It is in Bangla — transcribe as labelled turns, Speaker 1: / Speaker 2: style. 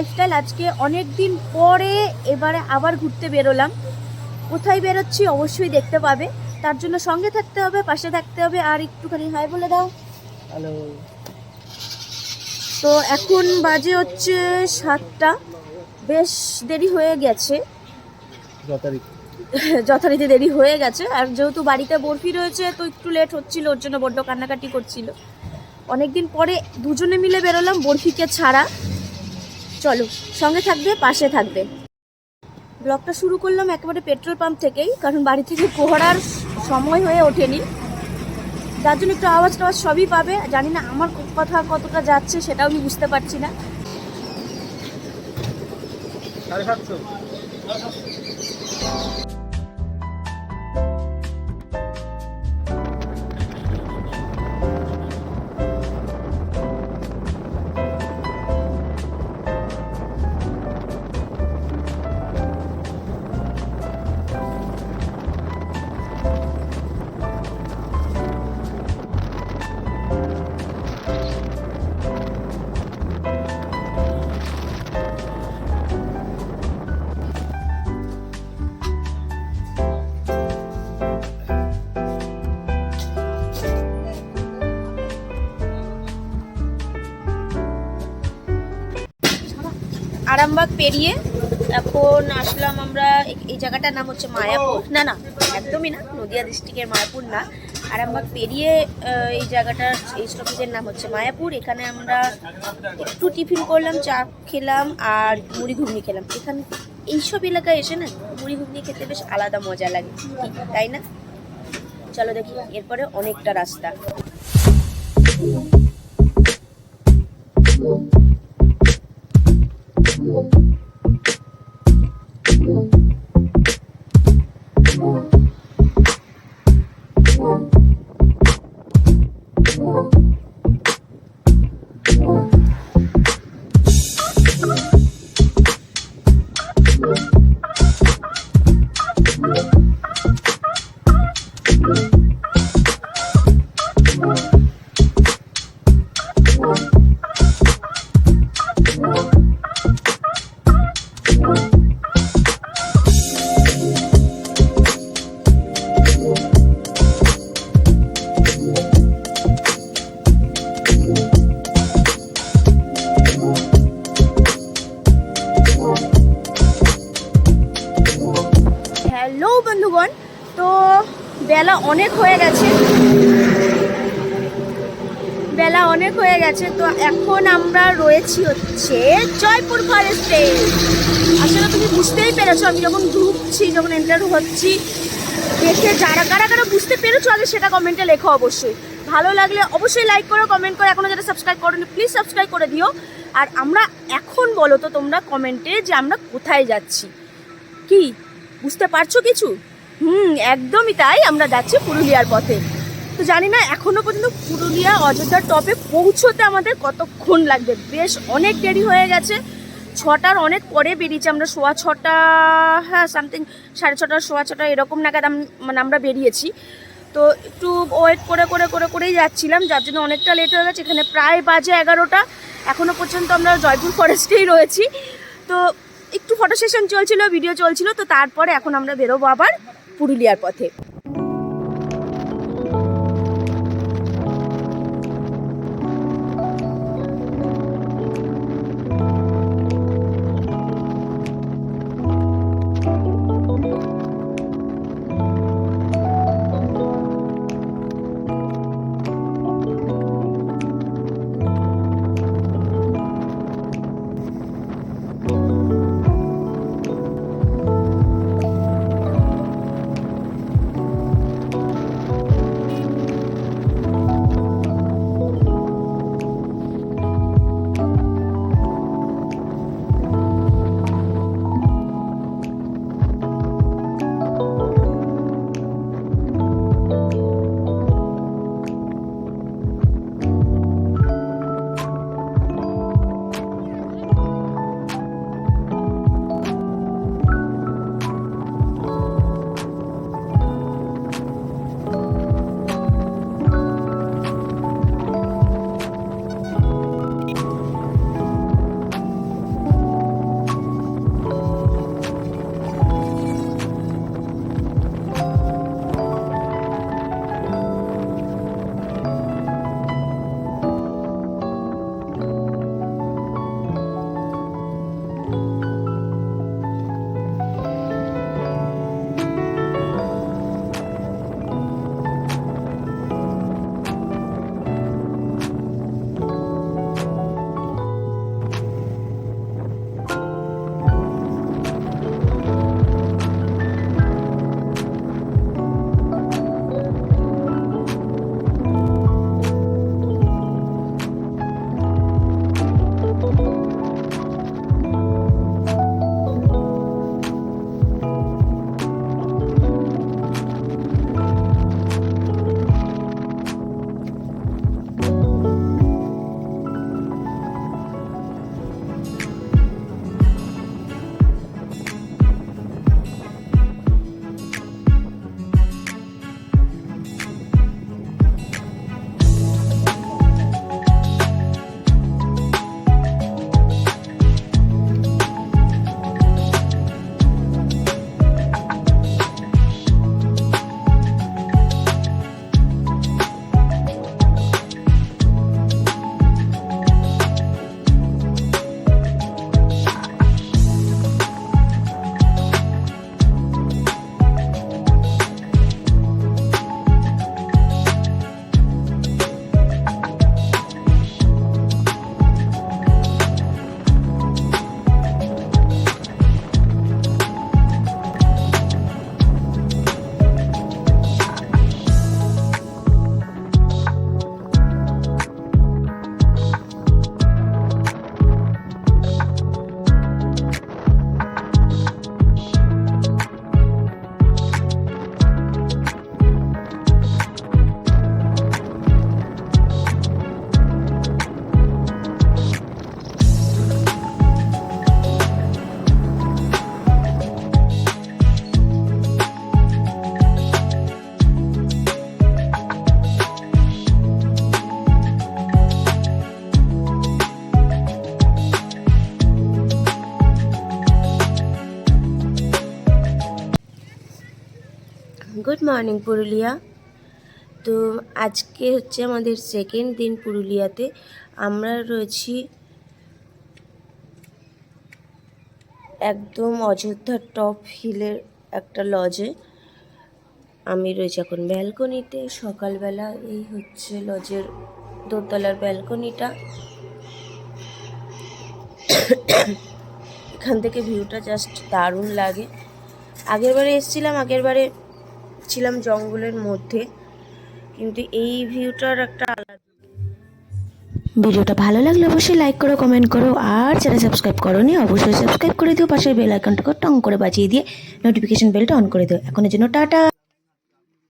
Speaker 1: লাইফস্টাইল আজকে অনেক দিন পরে এবারে আবার ঘুরতে বেরোলাম। কোথায় বেরোচ্ছি অবশ্যই দেখতে পাবে। তার জন্য সঙ্গে থাকতে হবে পাশে থাকতে হবে আর একটুখানি হাই বলে দাও।
Speaker 2: হ্যালো
Speaker 1: তো এখন বাজে হচ্ছে সাতটা। বেশ দেরি হয়ে গেছে।
Speaker 2: যথারীতি।
Speaker 1: যথারীতি দেরি হয়ে গেছে। আর যেহেতু বাড়িতে বরফি রয়েছে তো একটু লেট হচ্ছিল ওর জন্য বড্ড কান্নাকাটি করছিল। অনেকদিন পরে দুজনে মিলে বেরোলাম বরফিকে ছাড়া। চলো, সঙ্গে থাকবে, পাশে থাকবে। ব্লগটা শুরু করলাম একেবারে পেট্রোল পাম্প থেকেই, কারণ বাড়ি থেকে কোহরার সময় হয়ে ওঠেনি। যার জন্য একটু আওয়াজ টাওয়াজ সবই পাবে জানি না আমার কথা কতটা যাচ্ছে, সেটাও আমি বুঝতে পারছি না।
Speaker 2: সাড়ে সাতশো।
Speaker 1: আরামবাগ পেরিয়ে এখন আসলাম আমরা, এই- জায়গাটার নাম হচ্ছে মায়াপুর। না না, একদমই না, নদিয়া ডিস্ট্রিক্টের মায়াপুর না। আরামবাগ পেরিয়ে এই জায়গাটার এই স্টপেজের নাম হচ্ছে মায়াপুর। এখানে আমরা একটু টিফিন করলাম, চা খেলাম আর মুড়ি ঘুগনি খেলাম। এখানে এইসব এলাকায় এসে না, মুড়ি ঘুগনি খেতে বেশ আলাদা মজা লাগে তাই না? চলো দেখি, এরপরে অনেকটা রাস্তা। হ্যালো অনেক হয়ে গেছে। বেলা অনেক হয়ে গেছে, তো এখন আমরা রয়েছি হচ্ছে জয়পুর ফরেস্টে আসলে তুমি বুঝতেই পেরেছ, আমি যখন ঢুকছি যখন এন্টার হচ্ছি, দেখে যারা, কারা কারা বুঝতে পেরেছ আগে সেটা কমেন্টে লেখো অবশ্যই। ভালো লাগলে অবশ্যই লাইক করো কমেন্ট করো, এখনও যারা সাবস্ক্রাইব করোনি প্লিজ সাবস্ক্রাইব করে দিও। আর আমরা এখন বলো তো তোমরা কমেন্টে যে আমরা কোথায় যাচ্ছি। কি? বুঝতে পারছ কিছু? হুম, একদমই তাই। আমরা যাচ্ছি পুরুলিয়ার পথে। তো জানি না, এখনও পর্যন্ত পুরুলিয়া অযোধ্যার টপে পৌঁছতে আমাদের কতক্ষণ লাগবে? বেশ অনেক দেরি হয়ে গেছে। ছটার অনেক পরে বেরিয়েছি আমরা। সোয়া ছটা হ্যাঁ সামথিং সাড়ে ছটা, সোয়া ছটা, এরকম নাগাদ মানে আমরা বেরিয়েছি। তো একটু ওয়েট করে করে করে, করেই যাচ্ছিলাম। যার জন্য অনেকটা লেট হয়ে গেছে। এখানে প্রায় বাজে এগারোটা। এখনও পর্যন্ত আমরা জয়পুর ফরেস্টেই রয়েছি। তো একটু ফটো সেশন চলছিল ভিডিও চলছিল। তো তারপরে এখন আমরা বেরোবো আবার। পুরুলিয়ার পথে। মর্নিং পুরুলিয়া তো আজকে হচ্ছে আমাদের সেকেন্ড দিন পুরুলিয়াতে। আমরা রয়েছি একদম অযোধ্যা টপ হিলের একটা লজে আমি রয়েছি এখন ব্যালকনিতে সকালবেলা এই হচ্ছে লজের দোতলার ব্যালকনিটা এখান থেকে ভিউটা জাস্ট দারুণ লাগে। আগের বারে এসেছিলাম, আগের বারে ছিলাম জঙ্গলের মধ্যে, কিন্তু এই ভিউটার একটা আলাদা। ভিডিওটা ভালো লাগলে অবশ্যই লাইক করো কমেন্ট করো, আর যারা সাবস্ক্রাইব করোনি, অবশ্যই সাবস্ক্রাইব করে দিও, পাশের বেল আইকনটাকে টং করে বাজিয়ে দিয়ে নোটিফিকেশন বেলটা অন করে দিও। এখনের জন্য টাটা।